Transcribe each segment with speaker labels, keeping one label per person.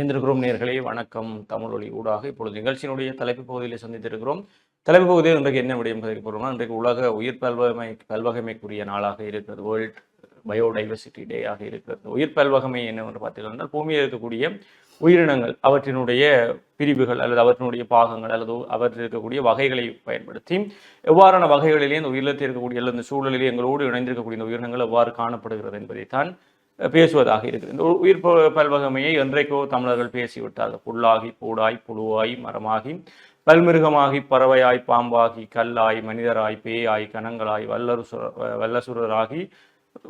Speaker 1: இணைந்திருக்கிறோம் நேர்களே. வணக்கம். தமிழொலி ஊடாக இப்பொழுது நிகழ்ச்சியினுடைய தலைப்பு பகுதியில் சந்தித்திருக்கிறோம். தலைப்பு பகுதியில் இன்றைக்கு என்ன விடயம் கதைக்க போகிறோம்னா இன்றைக்கு உலக உயிர் பல்வகமை பல்வகைமைக்குரிய நாளாக இருக்கிறது. வேர்ல்ட் பயோடைவர்சிட்டி டே ஆக இருக்கிறது. உயிர் பல்வகமை என்னவென்று பார்த்தீங்கன்னா பூமியில் இருக்கக்கூடிய உயிரினங்கள் அவற்றினுடைய பிரிவுகள் அல்லது அவற்றினுடைய பாகங்கள் அல்லது அவற்றில் இருக்கக்கூடிய வகைகளை பயன்படுத்தி எவ்வாறான வகைகளிலே இந்த உயிரத்தில் இருக்கக்கூடிய அல்லது இந்த சூழலிலே எங்களோடு இணைந்திருக்கக்கூடிய இந்த உயிரினங்கள் எவ்வாறு காணப்படுகிறது என்பதைத்தான் பேசுவதாக இருக்குது. இந்த உயிர் ப- பல்வகமையை என்றைக்கோ தமிழர்கள் பேசிவிட்டார்கள். புல்லாகி பூடாய் புழுவாய் மரமாகி பல்மிருகமாகி பறவையாய் பாம்பாகி கல்லாய் மனிதராய் பேயாய் கணங்களாய் வல்லருசுர வல்லசுரராகி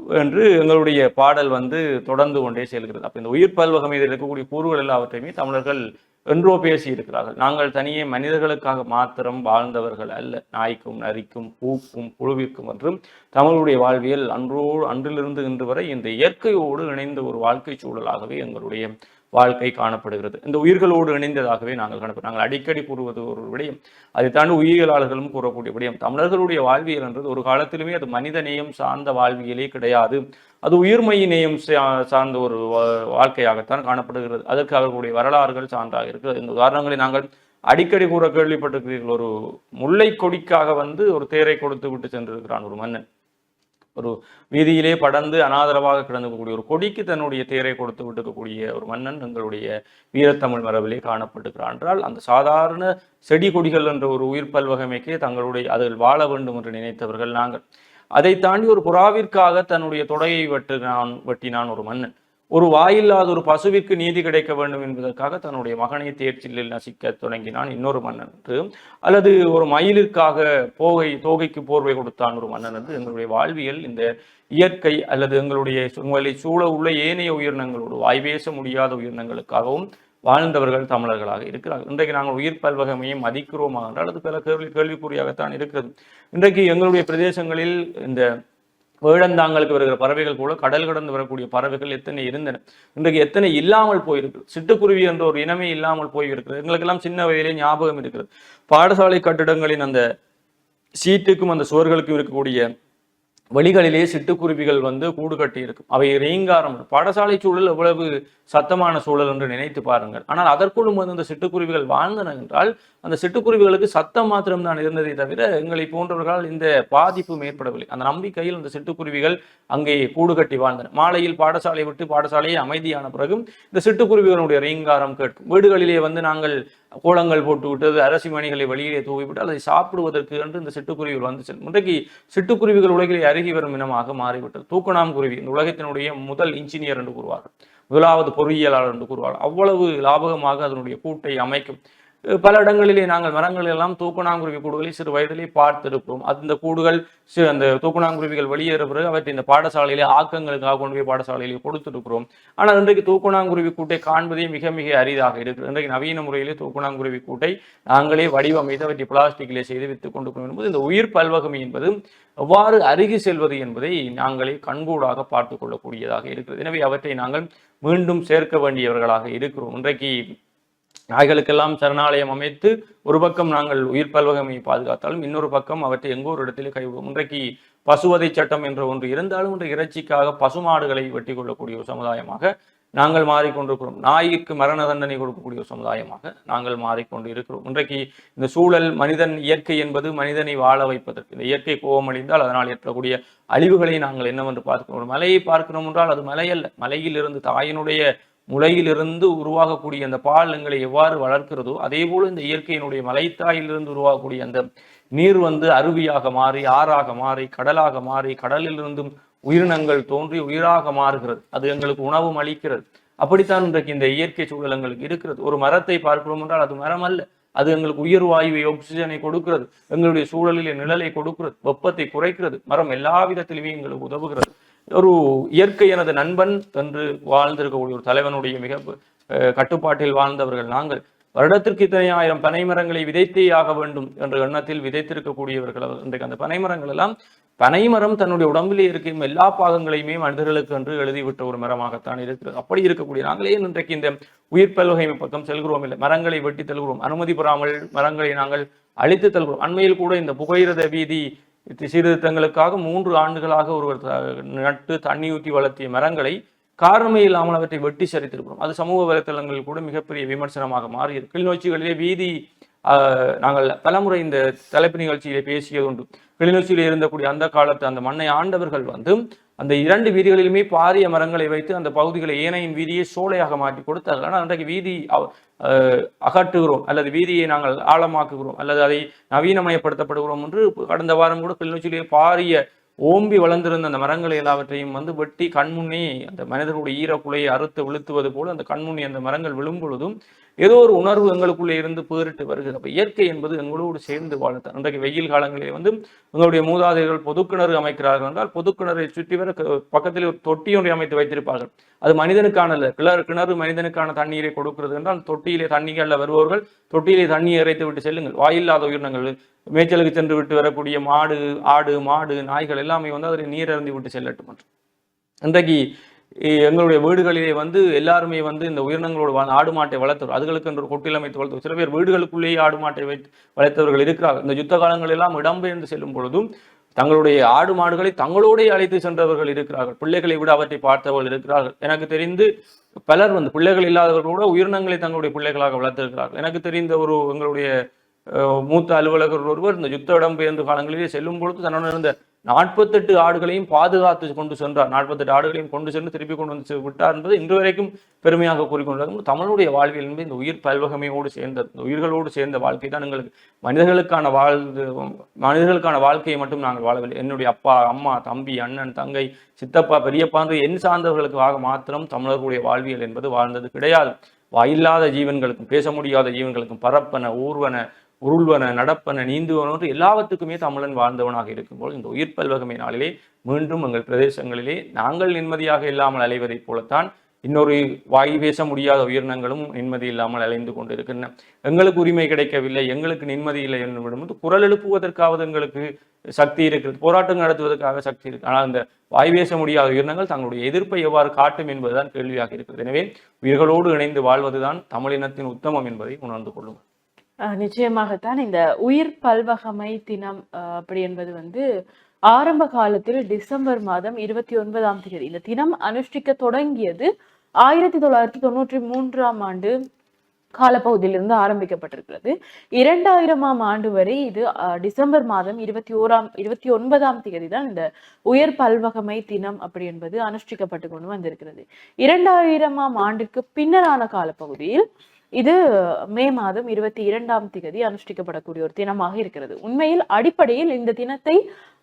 Speaker 1: என்று எங்களுடைய பாடல் வந்து தொடர்ந்து கொண்டே செல்கிறது. அப்போ இந்த உயிர் பல்வகமை இதில் இருக்கக்கூடிய கூறுகள் எல்லாவற்றையுமே தமிழர்கள் என்றோ பேசி இருக்கிறார்கள் நாங்கள் தனியே மனிதர்களுக்காக மாத்திரம் வாழ்ந்தவர்கள் அல்ல. நாய்க்கும் நரிக்கும் பூக்கும் புழுவிற்கும் என்றும் தமிழுடைய வாழ்வியல் அன்றோடு அன்றிலிருந்து இன்று வரை இந்த இயற்கையோடு இணைந்த ஒரு வாழ்க்கை சூழலாகவே எங்களுடைய வாழ்க்கை காணப்படுகிறது. இந்த உயிர்களோடு இணைந்ததாகவே நாங்கள் காணப்படுகிறோம் நாங்கள் அடிக்கடி கூறுவது ஒரு விடயம் அதை தாண்டி உயிரியலாளர்களும் கூறக்கூடிய விடயம் தமிழர்களுடைய வாழ்வியல் என்றது ஒரு காலத்திலுமே அது மனிதநேயம் சார்ந்த வாழ்வியலே கிடையாது. அது உயிர்மையினையும் சார்ந்த ஒரு வா- வாழ்க்கையாகத்தான் காணப்படுகிறது. அதற்கு அவர்களுடைய வரலாறுகள் சான்றாக இருக்கிறது. இந்த உதாரணங்களை நாங்கள் அடிக்கடி கூற கேள்விப்பட்டிருக்கிறீர்கள். ஒரு முல்லை கொடிக்காக வந்து ஒரு தேரை கொடுத்து விட்டு சென்றிருக்கிறான் ஒரு மன்னன். ஒரு வீதியிலே படர்ந்து அனாதரவாக கிடந்துக்கக்கூடிய ஒரு கொடிக்கு தன்னுடைய தேரை கொடுத்து விட்டுக்கக்கூடிய ஒரு மன்னன் எங்களுடைய வீரத்தமிழ் மரபிலே காணப்பட்டிருக்கிறான் என்றால் அந்த சாதாரண செடி கொடிகள் என்ற ஒரு உயிர் பல்வகைமைக்கே தங்களுடைய அதில் வாழ வேண்டும் என்று நினைத்தவர்கள் நாங்கள். அதை தாண்டி ஒரு புறாவிற்காக தன்னுடைய தொடையை வெட்டினான் வெட்டினான் ஒரு மன்னன். ஒரு வாயில்லாத ஒரு பசுவிற்கு நீதி கிடைக்க வேண்டும் என்பதற்காக தன்னுடைய மகனை தேர்ச்சிலில் நசிக்க தொடங்கினான் இன்னொரு மன்னன் என்று. அல்லது ஒரு மயிலிற்காக போகை தோகைக்கு போர்வை கொடுத்தான் ஒரு மன்னன் என்று. எங்களுடைய வாழ்வியல் இந்த இயற்கை அல்லது எங்களுடைய உங்களை சூழ உள்ள ஏனைய உயிரினங்களோடு வாய்வேச முடியாத உயிரினங்களுக்காகவும் வாழ்ந்தவர்கள் தமிழர்களாக இருக்கிறார்கள் இன்றைக்கு நாங்கள் உயிர் பல்வகமையை மதிக்கிறோமா என்றால் அது பல கேள்வி கேள்விக்குறியாகத்தான் இருக்கிறது. இன்றைக்கு எங்களுடைய பிரதேசங்களில் இந்த வேடந்தாங்களுக்கு வருகிற பறவைகள் போல கடல் கடந்து வரக்கூடிய பறவைகள் எத்தனை இருந்தன? இன்றைக்கு எத்தனை இல்லாமல் போயிருக்கு? சிட்டுக்குருவி என்ற ஒரு இனமே இல்லாமல் போயிருக்கிறது. எங்களுக்கெல்லாம் சின்ன வயதிலே ஞாபகம் இருக்கிறது. பாடசாலை கட்டிடங்களின் அந்த சீட்டுக்கும் அந்த சுவர்களுக்கும் இருக்கக்கூடிய வழிகளிலே சிட்டுக்குருவிகள் வந்து கூடு கட்டி இருக்கும் அவை ரீங்காரம். பாடசாலை சூழல் எவ்வளவு சத்தமான சூழல் என்று நினைத்து பாருங்கள். ஆனால் அதற்குள்ளும் வந்து அந்த சிட்டுக்குருவிகள் வாழ்ந்தன என்றால் அந்த சிட்டுக்குருவிகளுக்கு சத்தம் மாத்திரம் தான் இருந்ததை தவிர எங்களை போன்றவர்களால் இந்த பாதிப்பும் ஏற்படவில்லை. அந்த நம்பிக்கையில் அந்த சிட்டுக்குருவிகள் அங்கே கூடு கட்டி வாழ்ந்தன. மாலையில் பாடசாலை விட்டு பாடசாலையை அமைதியான பிறகும் இந்த சிட்டுக்குருவிகளுடைய ரீங்காரம் கேட்கும். வீடுகளிலே வந்து நாங்கள் கோலங்கள் போட்டு விட்டது அரசி மணிகளை வெளியிலே தூவிவிட்டு அதை சாப்பிடுவதற்கு என்று இந்த சிட்டுக்குருவிகள் வந்து செல்லும் இன்றைக்கு சிட்டுக்குருவிகள் உலகிலே அருகி வரும் இனமாக மாறிவிட்டது. தூக்கணாம் குருவி இந்த உலகத்தினுடைய முதல் இன்ஜினியர் என்று கூறுவார்கள். முதலாவது பொறியியலாளர் என்று கூறுவார்கள். அவ்வளவு லாபகமாக அதனுடைய கூட்டை அமைக்கும். பல இடங்களிலே நாங்கள் மரங்கள் எல்லாம் தூக்கணாங்குருவி கூடுகளை சிறு வயதிலே பார்த்திருக்கிறோம் அந்த கூடுகள் சி- அந்த தூக்கணாங்குருவிகள் வெளியேற பிறகு அவற்றை இந்த பாடசாலையிலே ஆக்கங்களுக்காக கொண்டு போய் பாடசாலையிலே கொடுத்திருக்கிறோம். ஆனால் இன்றைக்கு தூக்குணாங்குருவி கூட்டை காண்பதே மிக மிக அரிதாக இருக்கிறது இன்றைக்கு நவீன முறையிலே தூக்குணாங்குருவி கூட்டை நாங்களே வடிவமைத்து அவற்றை பிளாஸ்டிக்கிலே செய்து வித்துக் கொண்டு என்பது இந்த உயிர் பல்வகமை என்பது எவ்வாறு அருகி செல்வது என்பதை நாங்களே கண்கூடாக பார்த்து கொள்ளக்கூடியதாக இருக்கிறது. எனவே அவற்றை நாங்கள் மீண்டும் சேர்க்க வேண்டியவர்களாக இருக்கிறோம். இன்றைக்கு நாய்களுக்கெல்லாம் சரணாலயம் அமைத்து ஒரு பக்கம் நாங்கள் உயிர் பல்வகமையை பாதுகாத்தாலும் இன்னொரு பக்கம் அவற்றை எங்கோ ஒரு இடத்திலே கைவிடும் இன்றைக்கு பசுவதை சட்டம் என்ற ஒன்று இருந்தாலும் இன்று இறைச்சிக்காக பசுமாடுகளை வெட்டி கொள்ளக்கூடிய ஒரு சமுதாயமாக நாங்கள் மாறிக்கொண்டிருக்கிறோம். நாய்க்கு மரண தண்டனை கொடுக்கக்கூடிய ஒரு சமுதாயமாக நாங்கள் மாறிக்கொண்டு இருக்கிறோம் இன்றைக்கு இந்த சூழல் மனிதன் இயற்கை என்பது மனிதனை வாழ வைப்பதற்கு இந்த இயற்கை கோபம் அழிந்தால் அதனால் ஏற்படக்கூடிய அழிவுகளை நாங்கள் என்னவென்று பார்க்கிறோம். ஒரு மலையை பார்க்கிறோம் என்றால் அது மலை அல்ல. மலையிலிருந்து தாயினுடைய முளையிலிருந்து உருவாகக்கூடிய அந்த பால் எங்களை எவ்வாறு வளர்க்கிறதோ அதே போல் இந்த இயற்கையினுடைய மலைத்தாயிலிருந்து உருவாகக்கூடிய அந்த நீர் வந்து அருவியாக மாறி ஆறாக மாறி கடலாக மாறி கடலிலிருந்தும் உயிரினங்கள் தோன்றி உயிராக மாறுகிறது. அது எங்களுக்கு உணவும் அளிக்கிறது. அப்படித்தான் இன்றைக்கு இந்த இயற்கை சூழல் எங்களுக்கு இருக்கிறது. ஒரு மரத்தை பார்க்கிறோம் என்றால் அது மரம் அல்ல. அது எங்களுக்கு உயிர் வாயுவை ஆக்சிஜனை கொடுக்கிறது. எங்களுடைய சூழலிலே நிழலை கொடுக்கிறது. வெப்பத்தை குறைக்கிறது. மரம் எல்லா விதத்திலுமே எங்களுக்கு உதவுகிறது. ஒரு இயற்கை எனது நண்பன் என்று வாழ்ந்திருக்கக்கூடிய ஒரு தலைவனுடைய மிக கட்டுப்பாட்டில் வாழ்ந்தவர்கள் நாங்கள். வருடத்திற்கு இத்தனை ஆயிரம் பனை மரங்களை விதைத்தே ஆக வேண்டும் என்ற எண்ணத்தில் விதைத்திருக்கக்கூடியவர்கள் இன்றைக்கு அந்த பனை மரங்கள் எல்லாம் பனைமரம் தன்னுடைய உடம்பிலே இருக்கும் எல்லா பாகங்களையுமே மனிதர்களுக்கு என்று எழுதிவிட்ட ஒரு மரமாகத்தான் இருக்கிறது. அப்படி இருக்கக்கூடிய நாங்களே இன்றைக்கு இந்த உயிர் பல்வகை பக்கம் செல்கிறோம். இல்லை மரங்களை வெட்டி தருகிறோம் அனுமதி பெறாமல் மரங்களை நாங்கள் அழித்து தருகிறோம் அண்மையில் கூட இந்த புகையிரத வீதி சீர்திருத்தங்களுக்காக மூன்று ஆண்டுகளாக ஒருவர் நட்டு தண்ணி ஊற்றி வளர்த்திய மரங்களை காரணமே இல்லாமல் அவற்றை வெட்டி சரித்திருக்கிறோம். அது சமூக வலைத்தளங்களில் கூட மிகப்பெரிய விமர்சனமாக மாறியது கிளிநொச்சிகளிலே வீதி நாங்கள் பலமுறை இந்த தலைப்பு நிகழ்ச்சியிலே பேசியது உண்டு. கிளிநொச்சியில் இருந்தக்கூடிய அந்த காலத்து அந்த மண்ணை ஆண்டவர்கள் வந்து அந்த இரண்டு வீதிகளிலுமே பாரிய மரங்களை வைத்து அந்த பகுதிகளை ஏனையின் வீதியை சோலையாக மாற்றி கொடுத்தார்கள். ஆனால் அன்றைக்கு வீதி அகற்றுகிறோம் அல்லது வீதியை நாங்கள் ஆழமாக்குகிறோம் அல்லது அதை நவீனமயப்படுத்தப்படுகிறோம் என்று கடந்த வாரம் கூட கிளிநொச்சியிலே பாரிய ஓம்பி வளர்ந்திருந்த அந்த மரங்களை எல்லாவற்றையும் வந்து வெட்டி கண்முன்னே அந்த மனிதர்களுடைய ஈரக்குலையை அறுத்து விழுத்துவது போல அந்த கண்முன்னே அந்த மரங்கள் விழும் பொழுதும் ஏதோ ஒரு உணர்வு எங்களுக்குள்ளே இருந்து பேரிட்டு வருகிறது. அப்போ இயற்கை என்பது எங்களோடு சேர்ந்து வாழ்த்து அன்றைக்கு வெயில் காலங்களிலே வந்து எங்களுடைய மூதாதையர்கள் பொதுக்கிணறு அமைக்கிறார்கள் என்றால் பொதுக்கிணறை சுற்றி வர பக்கத்தில் ஒரு தொட்டி ஒன்றை அமைத்து வைத்திருப்பார்கள். அது மனிதனுக்கான அல்ல கிணறு கிணறு மனிதனுக்கான தண்ணீரை கொடுக்கிறது என்றால் தொட்டியிலே தண்ணிகளில் வருபவர்கள் தொட்டியிலே தண்ணியை இறைத்து விட்டு செல்லுங்கள். வாயில்லாத உயிரினங்கள் மேய்ச்சலுக்கு சென்று விட்டு வரக்கூடிய மாடு ஆடு மாடு நாய்கள் எல்லாமே வந்து அதில் நீர் அருந்தி விட்டு செல்லட்டும். என்று இன்றைக்கு எங்களுடைய வீடுகளிலே வந்து எல்லாருமே வந்து இந்த உயிரினங்களோட ஆடு மாட்டை வளர்த்தவர். அதுகளுக்கு என்று கொட்டில் அமைத்து வளர்த்தவர். சில பேர் வீடுகளுக்குள்ளேயே ஆடு மாட்டை வைத்து வளர்த்தவர்கள் இருக்கிறார்கள். இந்த யுத்த காலங்களெல்லாம் இடம்பெயர்ந்து செல்லும் பொழுதும் தங்களுடைய ஆடு மாடுகளை தங்களோடே அழைத்து சென்றவர்கள் இருக்கிறார்கள். பிள்ளைகளை விட அவற்றை பார்த்தவர்கள் இருக்கிறார்கள். எனக்கு தெரிந்து பலர் வந்து பிள்ளைகள் இல்லாதவர்கள் கூட உயிரினங்களை தங்களுடைய பிள்ளைகளாக வளர்த்திருக்கிறார்கள். எனக்கு தெரிந்த ஒரு எங்களுடைய மூத்த அலுவலகர் ஒருவர் இந்த யுத்த இடம்பெயர்ந்து காலங்களிலே செல்லும் பொழுது தன்னுடன் இருந்த நாற்பத்தெட்டு ஆடுகளையும் பாதுகாத்து கொண்டு சென்றார். நாற்பத்தெட்டு ஆடுகளையும் கொண்டு சென்று திருப்பி கொண்டு வந்து விட்டார் என்பது இன்று வரைக்கும் பெருமையாக கூறிக்கொண்டார் தமிழுடைய வாழ்வியல் என்பது இந்த உயிர் பல்வகமையோடு சேர்ந்த இந்த உயிர்களோடு சேர்ந்த வாழ்க்கை தான் எங்களுக்கு மனிதர்களுக்கான வாழ்ந்து மனிதர்களுக்கான வாழ்க்கையை மட்டும் நாங்கள் வாழவில்லை. என்னுடைய அப்பா அம்மா தம்பி அண்ணன் தங்கை சித்தப்பா பெரியப்பா என்று என் சார்ந்தவர்களுக்காக மாத்திரம் தமிழர்களுடைய வாழ்வியல் என்பது வாழ்ந்தது கிடையாது. வாயில்லாத ஜீவன்களுக்கும் பேச முடியாத ஜீவன்களுக்கும் பரப்பன ஊர்வன உருள்வன நடப்பன நீந்துவன எல்லாவற்றுக்குமே தமிழன் வாழ்ந்தவனாக இருக்கும்போது இந்த உயிர் பல்வகமை நாளிலே மீண்டும் எங்கள் பிரதேசங்களிலே நாங்கள் நிம்மதியாக இல்லாமல் அலைவதைப் போலத்தான் இன்னொரு வாய் பேச முடியாத உயிரினங்களும் நிம்மதி இல்லாமல் அலைந்து கொண்டிருக்கின்றன. எங்களுக்கு உரிமை கிடைக்கவில்லை எங்களுக்கு நிம்மதி இல்லை என்று குரல் எழுப்புவதற்காவது எங்களுக்கு சக்தி இருக்கிறது போராட்டம் நடத்துவதற்காக சக்தி இருக்கு. ஆனால் அந்த வாய் பேச முடியாத உயிரினங்கள் தங்களுடைய எதிர்ப்பை எவ்வாறு காட்டும் என்பதுதான் கேள்வியாக இருக்கிறது. எனவே உயிர்களோடு இணைந்து வாழ்வதுதான் தமிழினத்தின் உத்தமம் என்பதை உணர்ந்து கொள்ளும்
Speaker 2: நிச்சயமாகத்தான். இந்த உயிர் பல்வகமை தினம் அப்படி என்பது வந்து ஆரம்ப காலத்தில் டிசம்பர் மாதம் இருபத்தி ஒன்பதாம் தேதி. இந்த தினம் அனுஷ்டிக்க தொடங்கியது ஆயிரத்தி தொள்ளாயிரத்தி தொண்ணூற்றி மூன்றாம் ஆண்டு காலப்பகுதியிலிருந்து ஆரம்பிக்கப்பட்டிருக்கிறது. இரண்டாயிரமாம் ஆண்டு வரை இது அஹ், டிசம்பர் மாதம் இருபத்தி ஓராம் இருபத்தி ஒன்பதாம் தேதி தான் இந்த உயர் பல்வகமை தினம் அப்படி என்பது அனுஷ்டிக்கப்பட்டு கொண்டு வந்திருக்கிறது. இரண்டாயிரமாம் ஆண்டிற்கு பின்னரான காலப்பகுதியில் இது மே மாதம் இருபத்தி இரண்டாம் திகதி அனுஷ்டிக்கப்படக்கூடிய ஒரு தினமாக இருக்கிறது. உண்மையில் அடிப்படையில் இந்த தினத்தை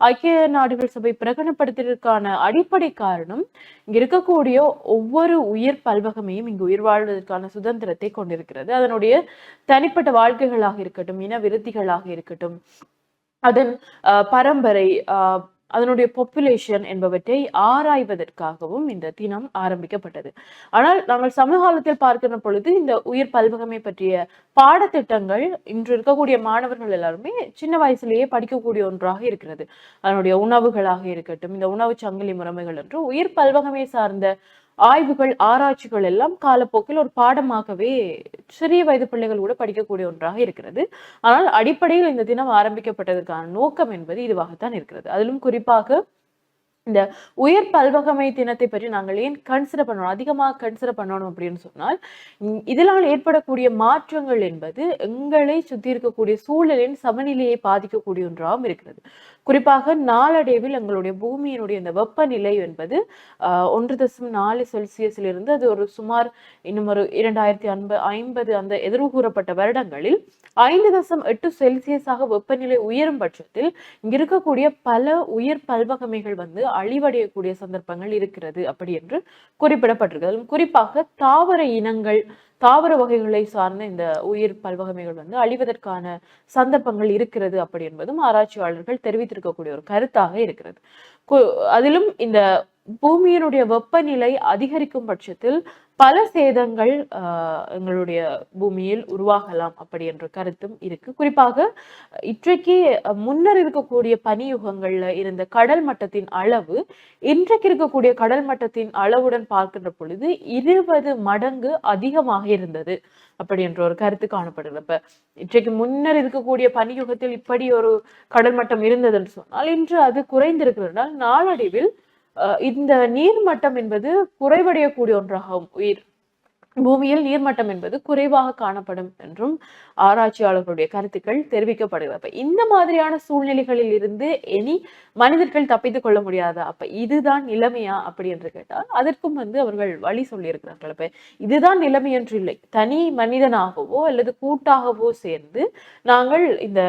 Speaker 2: ஐக்கிய நாடுகள் சபை பிரகடனப்படுத்தியதற்கான அடிப்படை காரணம் இங்க இருக்கக்கூடிய ஒவ்வொரு உயிர் பல்வகமையும் இங்கு உயிர் வாழ்வதற்கான சுதந்திரத்தை கொண்டிருக்கிறது. அதனுடைய தனிப்பட்ட வாழ்க்கைகளாக இருக்கட்டும் இன விருத்திகளாக இருக்கட்டும் அதன் பரம்பரை அதனுடைய பாப்புலேஷன் என்பவற்றை ஆராய்வதற்காகவும் இந்த தினம் ஆரம்பிக்கப்பட்டது. ஆனால் நாங்கள் சமகாலத்தில் பார்க்கிற பொழுது இந்த உயிர் பல்வகமை பற்றிய பாடத்திட்டங்கள் இன்று இருக்கக்கூடிய மாணவர்கள் எல்லாருமே சின்ன வயசுலேயே படிக்கக்கூடிய ஒன்றாக இருக்கிறது. அதனுடைய உணவுகளாக இருக்கட்டும் இந்த உணவு சங்கிலி முறைமைகள் என்று உயிர் பல்வகமை சார்ந்த ஆய்வுகள் ஆராய்ச்சிகள் எல்லாம் காலப்போக்கில் ஒரு பாடமாகவே சிறிய வயது பிள்ளைகள் கூட படிக்கக்கூடிய ஒன்றாக இருக்கிறது. ஆனால் அடிப்படையில் இந்த தினம் ஆரம்பிக்கப்பட்டதற்கான நோக்கம் என்பது இதுவாகத்தான் இருக்கிறது. அதிலும் குறிப்பாக இந்த உயர் பல்வகமை தினத்தை பற்றி நாங்கள் ஏன் கன்சிடர் பண்ணணும் அதிகமாக கன்சிடர் பண்ணணும் அப்படின்னு சொன்னால் இதனால் ஏற்படக்கூடிய மாற்றங்கள் என்பது எங்களை சுற்றி இருக்கக்கூடிய சூழலின் சமநிலையை பாதிக்கக்கூடிய ஒன்றாகவும் இருக்கிறது. குறிப்பாக நாளடைவில் எங்களுடைய பூமியினுடைய இந்த வெப்பநிலை என்பது ஒன்று தசம் நாலு செல்சியஸில் இருந்து அது ஒரு சுமார் இன்னும் ஒரு இரண்டாயிரத்தி அன்ப ஐம்பது அந்த எதிர்கூறப்பட்ட வருடங்களில் ஐந்து தசம் எட்டு செல்சியஸாக வெப்பநிலை உயரும் பட்சத்தில் இங்க இருக்கக்கூடிய பல உயிர் பல்வகமைகள் வந்து அழிவடையக்கூடிய சந்தர்ப்பங்கள் இருக்கிறது அப்படி என்று குறிப்பிடப்பட்டிருக்கிறது. குறிப்பாக தாவர இனங்கள் தாவர வகைகளை சார்ந்த இந்த உயிர் பல்வகைமைகள் வந்து அழிவதற்கான சந்தர்ப்பங்கள் இருக்கிறது அப்படி என்பதும் ஆராய்ச்சியாளர்கள் தெரிவித்திருக்கக்கூடிய ஒரு கருத்தாக இருக்கிறது. கு- அதிலும் இந்த பூமியினுடைய வெப்பநிலை அதிகரிக்கும் பட்சத்தில் பல சேதங்கள் எங்களுடைய பூமியில் உருவாகலாம் அப்படி என்ற கருத்தும் இருக்கு. குறிப்பாக இன்றைக்கு முன்னர் இருக்கக்கூடிய பனியுகங்கள்ல இருந்த கடல் மட்டத்தின் அளவு இன்றைக்கு இருக்கக்கூடிய கடல் மட்டத்தின் அளவுடன் பார்க்கின்ற பொழுது இருபது மடங்கு அதிகமாக இருந்தது அப்படி என்ற ஒரு கருத்து காணப்படுகிறது இப்ப இன்றைக்கு முன்னர் இருக்கக்கூடிய பனியுகத்தில் இப்படி ஒரு கடல் மட்டம் இருந்ததுன்னு சொன்னால் இன்று அது குறைந்திருக்கிறதுனால் நாளடைவில் இந்த நீர்மட்டம் என்பது குறைவடையக்கூடிய ஒன்றாகும். உயிர். பூமியில் நீர்மட்டம் என்பது குறைவாக காணப்படும் என்றும் ஆராய்ச்சியாளர்களுடைய கருத்துக்கள் தெரிவிக்கப்படுகிறது. அப்ப இந்த மாதிரியான சூழ்நிலைகளில் இருந்து இனி மனிதர்கள் தப்பித்துக் கொள்ள முடியாதா? அப்ப இதுதான் நிலைமையா? அப்படி என்று கேட்டால் அதற்கும் வந்து அவர்கள் வழி சொல்லியிருக்கிறார்கள். அப்ப இதுதான் நிலைமை என்று இல்லை. தனி மனிதனாகவோ அல்லது கூட்டாகவோ சேர்ந்து நாங்கள் இந்த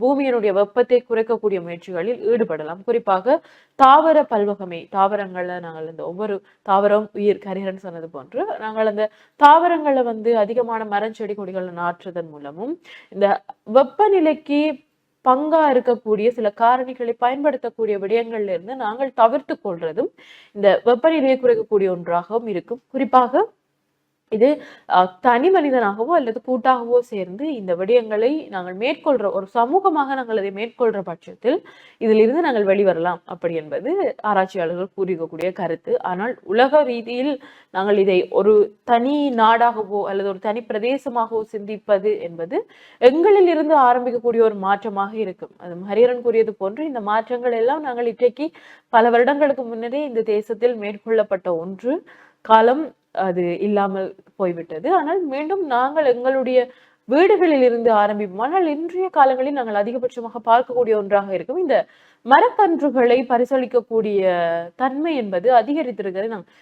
Speaker 2: பூமியினுடைய வெப்பத்தை குறைக்கக்கூடிய முயற்சிகளில் ஈடுபடலாம். குறிப்பாக தாவர பல்வகமை தாவரங்களில் நாங்கள் இந்த ஒவ்வொரு தாவரம் உயிர் கரிகரன் சொன்னது போன்று நாங்கள் அந்த தாவரங்களை வந்து அதிகமான மரம் செடி கொடிகளை நாற்றுதன் மூலமும் இந்த வெப்பநிலைக்கு பங்கா இருக்கக்கூடிய சில காரணிகளை பயன்படுத்தக்கூடிய விடயங்கள்ல இருந்து நாங்கள் தவிர்த்து கொள்றதும் இந்த வெப்பநிலையை குறைக்கக்கூடிய ஒன்றாகவும் இருக்கும். குறிப்பாக இது தனி மனிதனாகவோ அல்லது கூட்டாகவோ சேர்ந்து இந்த விடயங்களை நாங்கள் மேற்கொள்ற ஒரு சமூகமாக நாங்கள் அதை மேற்கொள்ற பட்சத்தில் இதிலிருந்து நாங்கள் வெளிவரலாம் அப்படி என்பது ஆராய்ச்சியாளர்கள் கூறியிருக்கக்கூடிய கருத்து. ஆனால் உலக ரீதியில் நாங்கள் இதை ஒரு தனி நாடாகவோ அல்லது ஒரு தனி பிரதேசமாகவோ சிந்திப்பது என்பது எங்களில் இருந்து ஆரம்பிக்கக்கூடிய ஒரு மாற்றமாக இருக்கும். அது ஹரியரன் கூறியது போன்று இந்த மாற்றங்கள் எல்லாம் நாங்கள் இன்றைக்கு பல வருடங்களுக்கு முன்னரே இந்த தேசத்தில் மேற்கொள்ளப்பட்ட ஒன்று. காலம் அது இல்லாமல் போய்விட்டது. ஆனால் மீண்டும் நாங்கள் எங்களுடைய வீடுகளில் இருந்து ஆரம்பிப்போம். ஆனால் இன்றைய காலங்களில் நாங்கள் அதிகபட்சமாக பார்க்கக்கூடிய ஒன்றாக இருக்கும். இந்த மரக்கன்றுகளை பரிசளிக்கக்கூடிய தன்மை என்பது அதிகரித்திருக்கிறது. நாங்கள்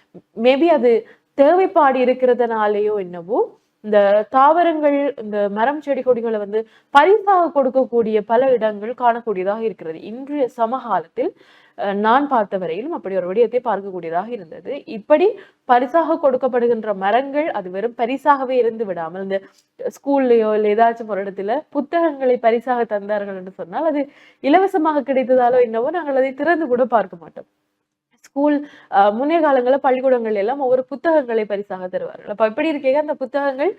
Speaker 2: மேபி அது தேவைப்பாடு இருக்கிறதுனாலேயோ என்னவோ இந்த தாவரங்கள் இந்த மரம் செடி கொடிகளை வந்து பரிசாக கொடுக்கக்கூடிய பல இடங்கள் காணக்கூடியதாக இருக்கிறது. இன்றைய சமகாலத்தில் நான் பார்த்த வரையிலும் அப்படி ஒரு விடயத்தை பார்க்கக்கூடியதாக இருந்தது. இப்படி பரிசாக கொடுக்கப்படுகின்ற மரங்கள் அது வெறும் பரிசாகவே இருந்து விடாமல் இந்த ஸ்கூல்லையோ இல்லை ஏதாச்சும் ஒரு இடத்துல புத்தகங்களை பரிசாக தந்தார்கள் என்று சொன்னால் அது இலவசமாக கிடைத்ததாலோ என்னவோ நாங்கள் அதை திறந்து கூட பார்க்க மாட்டோம். ஸ்கூல் முன்னே காலங்களில் பள்ளிக்கூடங்கள் எல்லாம் ஒவ்வொரு புத்தகங்களை பரிசாக தருவார்கள். அப்ப எப்படி இருக்கீங்க அந்த புத்தகங்கள்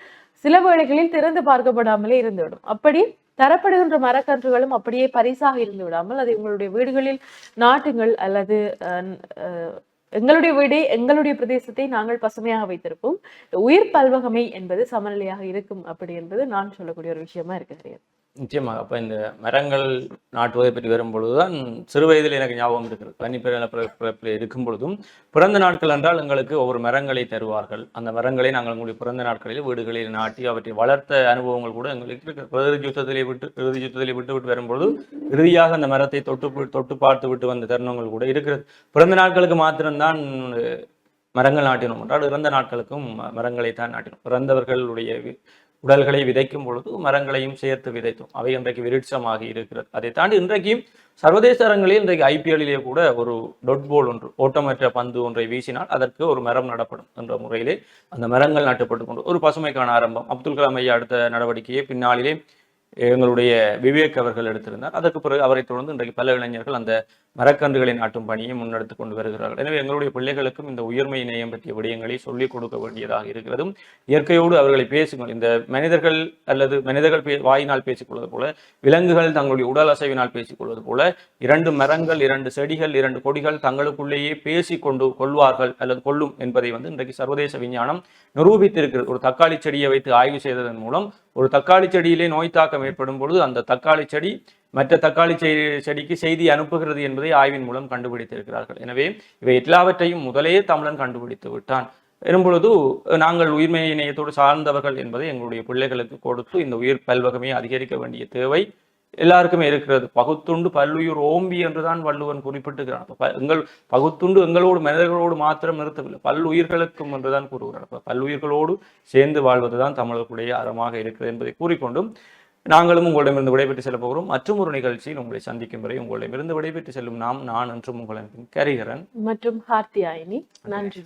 Speaker 2: சில வேளைகளில் திறந்து பார்க்கப்படாமலே இருந்துவிடும். அப்படி தரப்படுகின்ற மரக்கன்றுகளும் அப்படியே பரிசாக இருந்து விடாமல் அதை உங்களுடைய வீடுகளில் நாட்டுங்கள் அல்லது அஹ், அஹ், எங்களுடைய வீடே எங்களுடைய பிரதேசத்தை நாங்கள் பசுமையாக வைத்திருப்போம். உயிர் பல்வகமை என்பது சமநிலையாக இருக்கும் அப்படி என்பது நான் சொல்லக்கூடிய ஒரு விஷயமா இருக்கு
Speaker 1: நிச்சயமாக. அப்போ இந்த மரங்கள் நாட்டுவதை பற்றி வரும்பொழுது தான் சிறு வயதில் எனக்கு ஞாபகம் இருக்கிறது. பனிப்பிறல இருக்கும் பொழுதும் பிறந்த நாட்கள் என்றால் எங்களுக்கு ஒவ்வொரு மரங்களை தருவார்கள். அந்த மரங்களை நாங்கள் உங்களுடைய பிறந்த நாட்களில் வீடுகளில் நாட்டி அவற்றை வளர்த்த அனுபவங்கள் கூட எங்களுக்கு இறுதி யுத்தத்திலே விட்டு இறுதி யுத்தத்திலே விட்டு விட்டு வரும்பொழுது இறுதியாக அந்த மரத்தை தொட்டு தொட்டு பார்த்து விட்டு வந்த தருணங்கள் கூட இருக்கிறது. பிறந்த நாட்களுக்கு மாத்திரம்தான் மரங்கள் நாட்டினோம் என்றால் இறந்த நாட்களுக்கும் மரங்களை தான் நாட்டினோம். பிறந்தவர்களுடைய உடல்களை விதைக்கும் பொழுது மரங்களையும் சேர்த்து விதைத்தோம். அவை இன்றைக்கு விருட்சமாகி இருக்கிறது. அதை தாண்டி இன்றைக்கும் சர்வதேச அரங்களில் இன்றைக்கு ஐபிஎல்லிலே கூட ஒரு டொட் போல் ஒன்று ஓட்டமற்ற பந்து ஒன்றை வீசினால் அதற்கு ஒரு மரம் நடப்படும் என்ற முறையிலே அந்த மரங்கள் நாட்டப்பட்டு கொண்டு ஒரு பசுமைக்கான ஆரம்பம். அப்துல் கலாம் ஐயா அடுத்த நடவடிக்கையை பின்னாளிலே எங்களுடைய விவேக் அவர்கள் எடுத்திருந்தார். அதற்கு பிறகு அவரை தொடர்ந்து இன்றைக்கு பல இளைஞர்கள் அந்த மரக்கன்றுகளை நாட்டும் பணியை முன்னெடுத்து கொண்டு வருகிறார்கள். எனவே எங்களுடைய பிள்ளைகளுக்கும் இந்த உயர்மை நேயம் பற்றிய விடயங்களை சொல்லிக் கொடுக்க வேண்டியதாக இருக்கிறதும் இயற்கையோடு அவர்களை பேசுங்கள். இந்த மனிதர்கள் அல்லது மனிதர்கள் பே வாயினால் பேசிக்கொள்வது போல விலங்குகள் தங்களுடைய உடல் அசைவினால் பேசிக்கொள்வது போல இரண்டு மரங்கள் இரண்டு செடிகள் இரண்டு கொடிகள் தங்களுக்குள்ளேயே பேசி கொண்டு கொள்வார்கள் அல்லது கொள்ளும் என்பதை வந்து இன்றைக்கு சர்வதேச விஞ்ஞானம் நிரூபித்திருக்கிறது. ஒரு தக்காளி செடியை வைத்து ஆய்வு செய்ததன் மூலம் ஒரு தக்காளி செடியிலே நோய் தாக்க தாக்கம் ஏற்படும் பொழுது அந்த தக்காளி செடி மற்ற தக்காளி செடிக்கு செய்தி அனுப்புகிறது என்பதை ஆய்வின் மூலம் கண்டுபிடித்திருக்கிறார்கள். எனவே இவை எல்லாவற்றையும் முதலே தமிழன் கண்டுபிடித்து விட்டான். எனும்பொழுது நாங்கள் உயிர்மை இணையத்தோடு சார்ந்தவர்கள் என்பதை எங்களுடைய பிள்ளைகளுக்கு கொடுத்து இந்த உயிர் பல்வகமே அதிகரிக்க வேண்டிய தேவை எல்லாருக்குமே இருக்கிறது. பகுத்துண்டு பல்லுயிர் ஓம்பி என்றுதான் வள்ளுவன் குறிப்பிட்டுகிறான். அப்ப எங்கள் பகுத்துண்டு எங்களோடு மனிதர்களோடு மாத்திரம் நிறுத்தவில்லை. பல்லுயிர்களுக்கும் என்றுதான் கூறுகிறார். அப்ப பல்லுயிர்களோடு சேர்ந்து வாழ்வதுதான் தமிழர்களுடைய அறமாக இருக்கிறது என்பதை கூறிக்கொண்டும் நாங்களும் உங்களிடமிருந்து விடைபெற்று செல்ல போகிறோம். மற்றும் ஒரு நிகழ்ச்சியில் உங்களை சந்திக்கும் வரை உங்களிடமிருந்து விடைபெற்று செல்லும் நாம் நான் என்றும் உங்களின் கரிகரன்.
Speaker 2: மற்றும் ஹார்த்தியாயினி நன்றி.